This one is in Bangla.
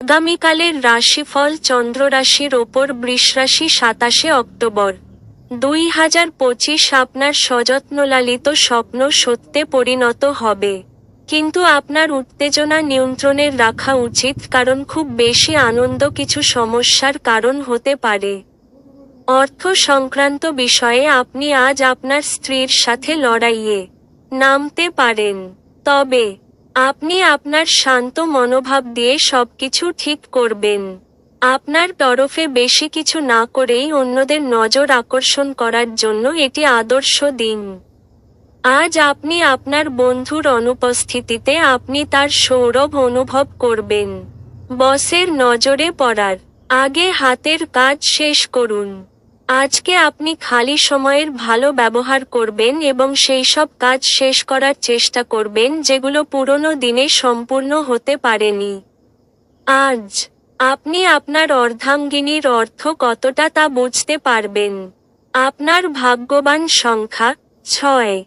আগামীকালের রাশিফল চন্দ্ররাশির ওপর বৃষরাশি সাতাশে অক্টোবর। দুই হাজার পঁচিশ আপনার সযত্নলালিত স্বপ্ন সত্যে পরিণত হবে। কিন্তু আপনার উত্তেজনা নিয়ন্ত্রণের রাখা উচিত কারণ খুব বেশি আনন্দ কিছু সমস্যার কারণ হতে পারে। অর্থ সংক্রান্ত বিষয়ে আপনি আজ আপনার স্ত্রীর সাথে লড়াইয়ে নামতে পারেন। তবে আপনি আপনার শান্ত মনোভাব দিয়ে সবকিছু ঠিক করবেন। আপনার তরফে বেশি কিছু না করেই অন্যদের নজর আকর্ষণ করার জন্য এটি আদর্শ দিন। আজ আপনি আপনার বন্ধুর অনুপস্থিতিতে আপনি তার সৌরভ অনুভব করবেন। বসের নজরে পড়ার। আগে হাতের কাজ শেষ করুন। আজকে আপনি খালি সময়ের ভালো ব্যবহার করবেন এবং সেই সব কাজ শেষ করার চেষ্টা করবেন যেগুলো পুরনো দিনে সম্পূর্ণ হতে পারেনি। আজ, আপনি আপনার অর্ধাঙ্গিনীর অর্থ কতটা তা বুঝতে পারবেন। আপনার ভাগ্যবান সংখ্যা, ছয়।